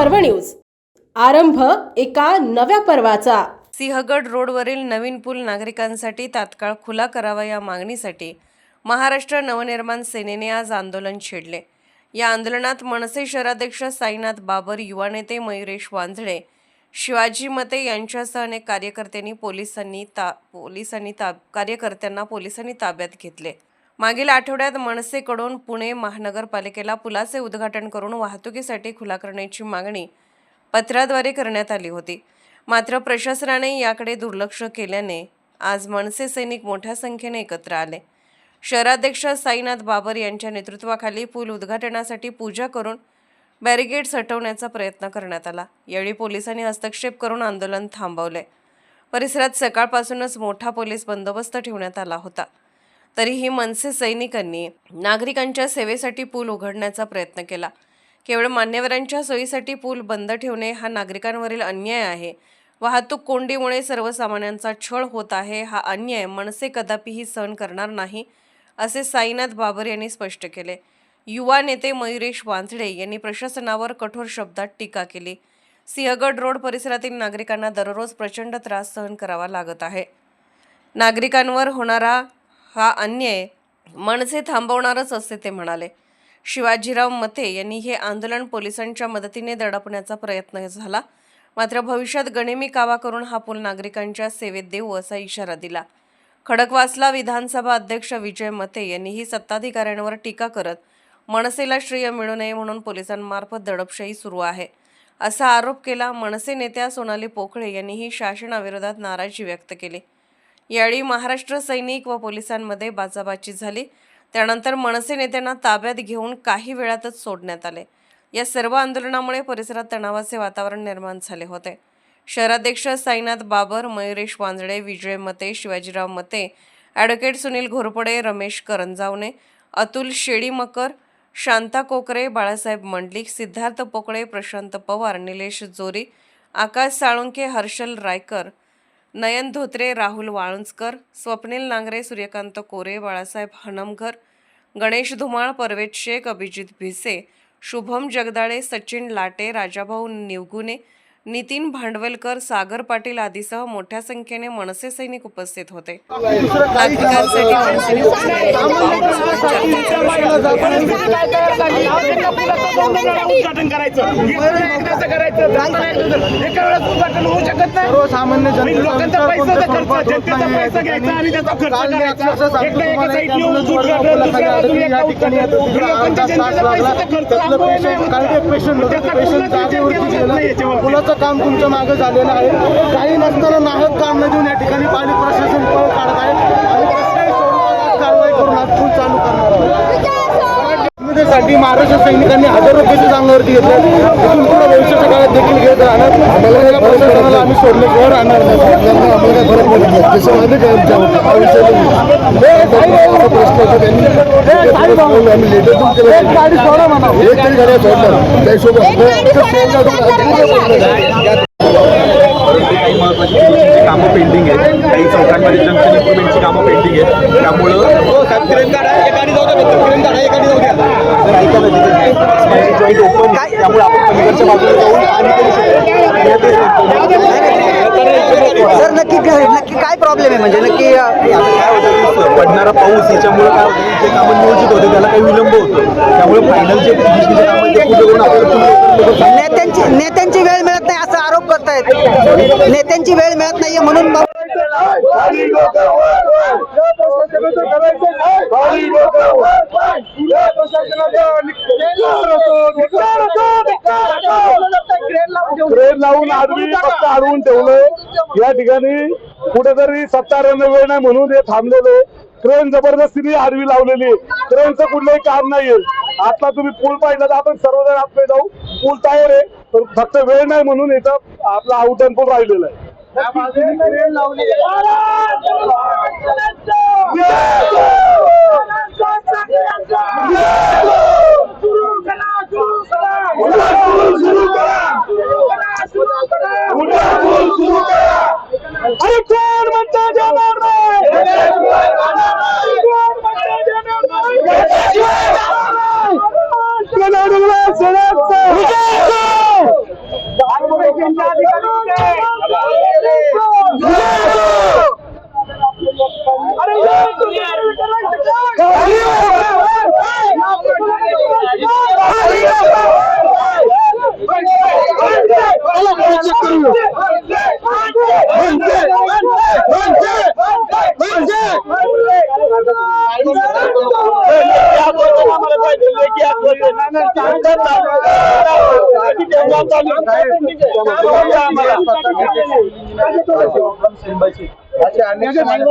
पर्व न्यूज. आरंभ एका नव्या पर्वाचा. सिंहगड रोडवरील नवीन पूल नागरिकांसाठी तात्काळ खुला करावा या मागणीसाठी महाराष्ट्र नवनिर्माण सेनेने आज आंदोलन छेडले. या आंदोलनात मनसे शहराध्यक्ष साईनाथ बाबर युवा नेते मयुरेश वांझळे शिवाजी मते यांच्यासह अनेक कार्यकर्त्यांनी पोलिसांनी ता पोलिसांनी ताब कार्यकर्त्यांना पोलिसांनी ताब्यात घेतले. मागील आठवड्यात मनसेकडून पुणे महानगरपालिकेला पुलाचे उद्घाटन करून वाहतुकीसाठी खुला करण्याची मागणी पत्राद्वारे करण्यात आली होती. मात्र प्रशासनाने याकडे दुर्लक्ष केल्याने आज मनसे सैनिक मोठ्या संख्येने एकत्र आले. शहराध्यक्ष साईनाथ बाबर यांच्या नेतृत्वाखाली पूल उद्घाटनासाठी पूजा करून बॅरिगेड्स हटवण्याचा प्रयत्न करण्यात आला. यावेळी पोलिसांनी हस्तक्षेप करून आंदोलन थांबवले. परिसरात सकाळपासूनच मोठा पोलीस बंदोबस्त ठेवण्यात आला होता. तरीही मनसे सैनिकांनी नागरिकांच्या सेवेसाठी पूल उघडण्याचा प्रयत्न केला. केवळ मान्यवरांच्या सोयीसाठी पूल बंद ठेवणे हा नागरिकांवरील अन्याय आहे. वाहतूक कोंडीमुळे सर्वसामान्यांचा छळ होत आहे हा अन्याय मनसे कदापिही सहन करणार नाही असे साईनाथ बाबर यांनी स्पष्ट केले. युवा नेते मयुरेश वांझडे यांनी प्रशासनावर कठोर शब्दात टीका केली. सिंहगड रोड परिसरातील नागरिकांना दररोज प्रचंड त्रास सहन करावा लागत आहे. नागरिकांवर होणारा हा अन्याय मनसे थांबवणारच असते ते म्हणाले. शिवाजीराव मते यांनी हे आंदोलन पोलिसांच्या मदतीने दडपण्याचा प्रयत्न झाला. मात्र भविष्यात गणेमी कावा करून हा पूल नागरिकांच्या सेवेत देऊ असा इशारा दिला. खडकवासला विधानसभा अध्यक्ष विजय मते यांनीही सत्ताधिकाऱ्यांवर टीका करत मनसेला श्रेय मिळू नये म्हणून पोलिसांमार्फत दडपशाही सुरू आहे. असा आरोप केला. मनसे नेत्या सोनाली पोखळे यांनीही शासनाविरोधात नाराजी व्यक्त केली. यावेळी महाराष्ट्र सैनिक व पोलिसांमध्ये बाचाबाची झाली. त्यानंतर मनसे नेत्यांना ताब्यात घेऊन काही वेळातच सोडण्यात आले. या सर्व आंदोलनामुळे परिसरात तणावाचे वातावरण निर्माण झाले होते. शहराध्यक्ष साईनाथ बाबर मयुरेश वांजळे विजय मते शिवाजीराव मते ॲडव्होकेट सुनील घोरपडे रमेश करंजावणे अतुल शेळीमकर शांता कोकरे बाळासाहेब मंडलिक सिद्धार्थ पोकळे प्रशांत पवार निलेश जोरी आकाश साळुंके हर्षल रायकर नयन धोत्रे राहुल वाळुंजकर स्वप्नील नांगरे सूर्यकांत कोरे बाळासाहेब हनमघर गणेश धुमाळ परवेज शेख अभिजित भिसे शुभम जगदाळे सचिन लाटे राजाभाऊ निवगुने नितीन भांडवलकर सागर पाटील आदीसह मोठ्या संख्येने मनसे सैनिक उपस्थित होते. लोकांचा जनतेचा काम तुमच्या मागे झालेलं आहे काही नसताना नाहक काम न देऊन या ठिकाणी पाणी प्रशासन पळ काढत आहे आणि कसल्याही स्वरूपात कारवाई करून आज पूल चालू करणार आहे. साठी महाराष्ट्र सैनिकांनी हजार रुपयाच्या चांगल्यावरती घेतले इथून पुढे भविष्याच्या काळात देखील घेत राहणार आम्हाला प्रशासनाला आम्ही सोडल्याशिवाय राहणार नाही. आम्हाला काय फरक पडत जसं माहिती का आमच्या विषयाला प्रश्न होता त्यांनी. आम्ही लेटर पण केलं. गाडी सोडा म्हणा. एक तरी गाड्या सोडणार. त्या हिशोबात परंतु काही महत्वाची दुरुस्तीची कामं पेंडिंग आहेत. काही चौकांमध्ये जंक्शन इम्प्रुव्हमेंटची कामं पेंडिंग आहेत. त्यामुळं तर ऐका ना, तिथे स्पायसी जॉईंट ओपन आहे त्यामुळे आपण पलीकडच्या बाजूला जाऊन पाणी करू शकतो सर नक्की काय नक्की काय प्रॉब्लेम आहे? म्हणजे नक्की काय होतं पडणारा पाऊस याच्यामुळे काय होतं जे कामं नियोजित होते त्याला काही विलंब होतो. त्यामुळे फायनल जे फिनिशिंगचे काम आहे ते पूर्ण करून आपल्याला पूर्ण नेत्यांची नेत्यांची वेळ मिळत आहेत नेत्यांची वेळ मिळत नाहीये म्हणून मग लावून आदमी फक्त अडवून ठेवलं या ठिकाणी कुठेतरी सत्तारण वेळ नाही म्हणून हे थांबलेले ट्रेन जबरदस्तीने आडवी लावलेली ट्रेनचं कुठलंही काम नाहीये. आता तुम्ही पूल पाहिलं तर आपण सर्वजण आपले जाऊ. पूल तयार आहे पण फक्त वेळ नाही म्हणून इथं आपला आउटन पूल राहिलेलं आहे.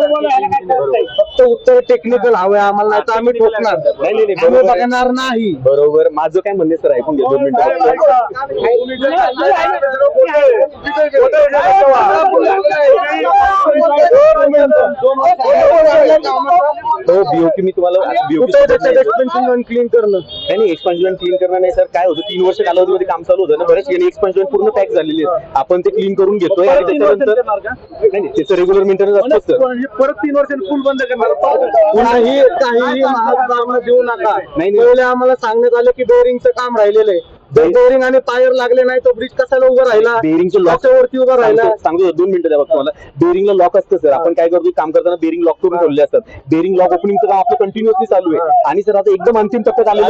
फक्त उत्तर टेक्निकल हवं आम्हाला नाही तर आम्ही ठोकणार आहे. बघणार नाही बरोबर माझं काय म्हणणे सर ऐकून घ्या दोन मिनिटं हो बीओपी मी तुम्हाला बीओपी क्लीन करणं? नाही नाही एक्सपान्शन क्लीन करणं नाही सर काय होतं तीन वर्ष कालावधीमध्ये काम चालू होतं ना बरेच. ठिकाणी एक्सपान्शन पूर्ण पॅक झालेले आहेत. आपण ते क्लीन करून घेतोय. आणि त्याच्यानंतर नाही नाही त्याचं रेग्युलर मेंटेनन्स असतं सर परत तीन वर्षांनी पूल बंद करणार. काही काहीही महाग कामं देऊ नका. नाही. पहिले आम्हाला सांगण्यात आलं की बेअरिंगचं काम राहिलेलं आहे. जर बेअरिंग आणि टायर लागले नाही तर ब्रिज कशाला उभं राहिला बेरिंगचं लॉक कशावरती उभं राहिला सांगतो दोन मिनिटं द्या बघ तुम्हाला बेरिंगला लॉक असतं सर आपण काय करतो काम करताना बेरिंग लॉक करून ठेवले असतात बेरिंग लॉक ओपनिंगचं काम आपलं कंटिन्युअसली चालू आहे आणि सर आता एकदम अंतिम टप्प्यात आलेलं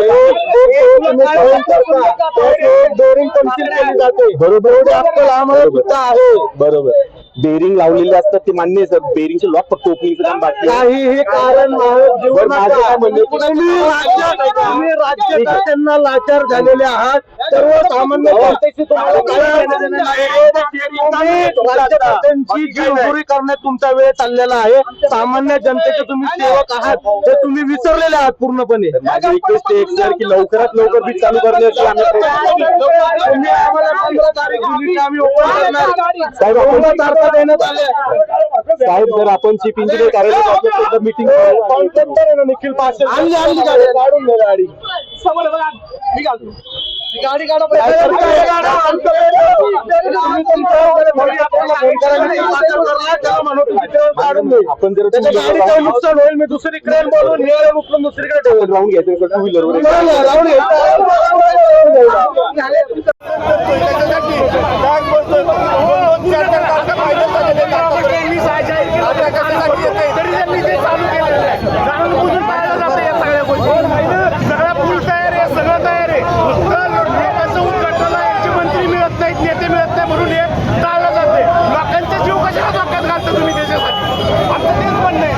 बेअरिंग कन्सिल केली जाते बरोबर आहे बरोबर बेरिंग लावलेले असतात ते मान्य आहे सर बेरिंगचे लॉक फक्त ओपनिंगचं काम बाकी आहे. काहीही कारण महाग देऊ बरं, माझं नका. काय म्हणणं आहे? तुम्ही राज्यात- तुम्ही राज्यकर्त्यांना लाचार झालेले आहात. सर्वसामान्य जनतेशी तुम्हाला काही नाही. तुम्ही राज्यकर्त्यांची जीवघेणी करण्यात तुमचा वेळ चाललेला आहे. सामान्य जनतेचे तुम्ही सेवक आहात. हे. तुम्ही विसरलेले आहात पूर्णपणे. माझी रिक्वेस्ट आहे सर की लवकरात लवकर बीज चालू करण्याची आम्ही प्रयत्न करू. तुम्ही आम्हाला पंधरा तारीख दिली की आम्ही ओपन करणार. साहेब आपण पंधरा देण्यात आल्या साहेब जर आपण चीफ इंजिनियर कार्यालयात मीटिंग निखिल पासे आणली आणली गाडी. काढून दे गाडी. गाडी काढा. आपण जर गाडीचं नुकसान होईल मी दुसरी क्रेन बोलून हे उचलून दुसरीकडे ठेवून राहून घ्यायचं टू व्हीलर सगळा पूल तयार आहे सगळं तयार आहे नुसतं नेत्याचं उद्घाटनाला यांचे मंत्री मिळत नाहीत नेते मिळत नाही म्हणून हे टाळलं जाते लोकांचे जीव कशाला धोक्यात घालता तुम्ही त्याच्यासाठी आमचं तेच म्हणणं आहे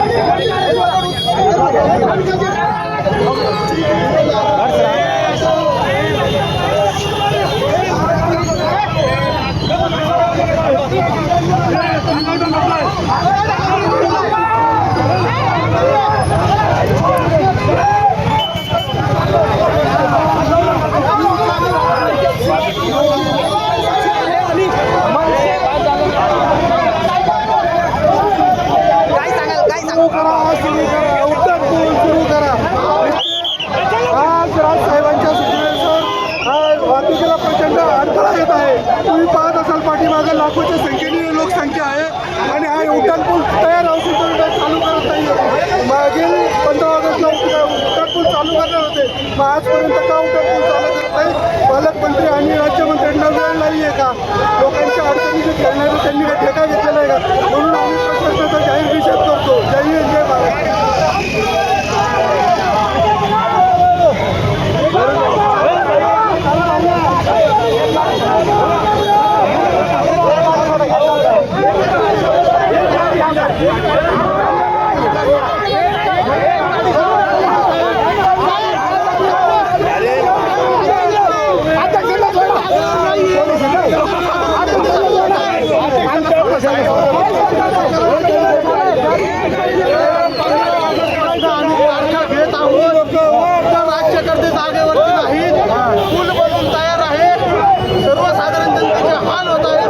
काय सांगाल काय सांगाल सुरू करा उत्तर पूल सुरू करा आज राजसाहेबांच्या सूचनेनुसार आज वाहतुकीला प्रचंड अडथळा येत आहे तुम्ही पाहत असाल पाठीमागे लाखोच्या संख्येने लोकसंख्या आहे आणि हा उड्डाण पूल तयार असून तो उड्डाण चालू करत नाही मागील पंधरा ऑगस्टला उड्डाण उड्डाण पूल चालू करणार होते मग आजपर्यंत का उड्डाण पूल चालू नाही. पालकमंत्री आणि राज्यमंत्र्यांना वेळ नाही आहे का? लोकांच्या अडचणी जे त्यांनी काही ठेका घेतलेला आहे का? म्हणून आम्ही प्रशासनाचा जाहीर निषेध करतो. जय हिंद जय भारत घेत आहोत राज्यकर्ते जागेवरती नाहीत पूल बनवून तयार आहे सर्वसाधारण जनतेचे हाल होत आहेत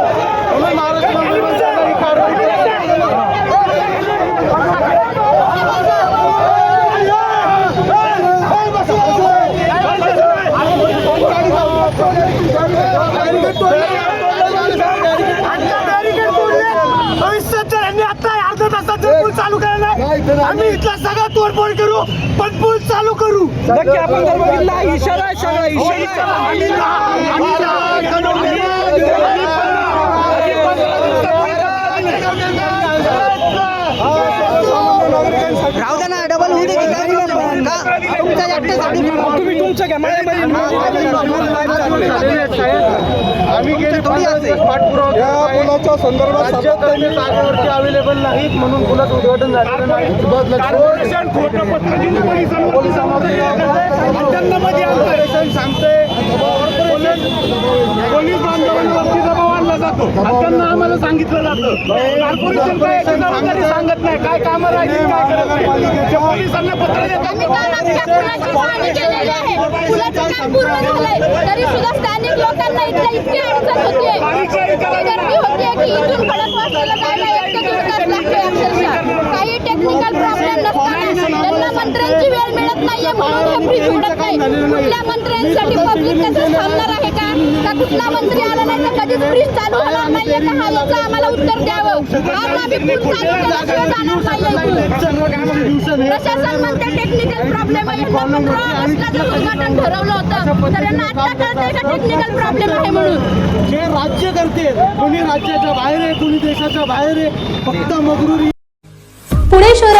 म्हणून महाराष्ट्र मंत्रिमंडळाने ही कारवाई चालू करायला आम्ही इथला सगळा तोडफोड करू पण पूल चालू करू नक्की आपण जर बघितला इशारा सगळा राहू द्या ना डबल होऊ दे की गाडी का तुमच्या एकट्याच तुम्ही तुमच्या आम्ही गेले या पुलाच्या संदर्भात जागेवरती अवेलेबल नाहीत म्हणून पुलाचं उद्घाटन झालेलं नाही. सांगतंय. पोलीस बांधवांवरती दबाव आणला जातो. आम्हाला सांगितलं जातं. कॉर्पोरेशन काय जबाबदारी सांगत नाही. काय कामं राहिली काय करत नाही. ते पोलिसांना पत्र तरी सुद्धा स्थानिक लोकांना इथल्या इतकी अडचण गर्दी की इथून काही टेक्निकल प्रॉब्लेम नसताना त्यांना मंत्र्यांची वेळ मिळत नाहीये म्हणून हे नाही. कुठल्या मंत्र्यांसाठी पब्लिक तसंच थांबणार आहे. का? का कुठला मंत्री आला नाही? तर कधीच चालू होणार नाहीये का? हा याचं आम्हाला उत्तर द्यावं. आज आम्ही पूल चालू केल्याशिवाय जाणार नाहीये. इथून. प्रशासन म्हणते टेक्निकल प्रॉब्लेम आहे. यांना पंधरा ऑगस्टला उद्घाटन ठरवलं होतं. तर यांना कळतंय का टेक्निकल प्रॉब्लेम आहे म्हणून? जे राज्य करते कोणी राज्याच्या बाहेर आहे कोणी देशाच्या बाहेर आहे फक्त मगरुरी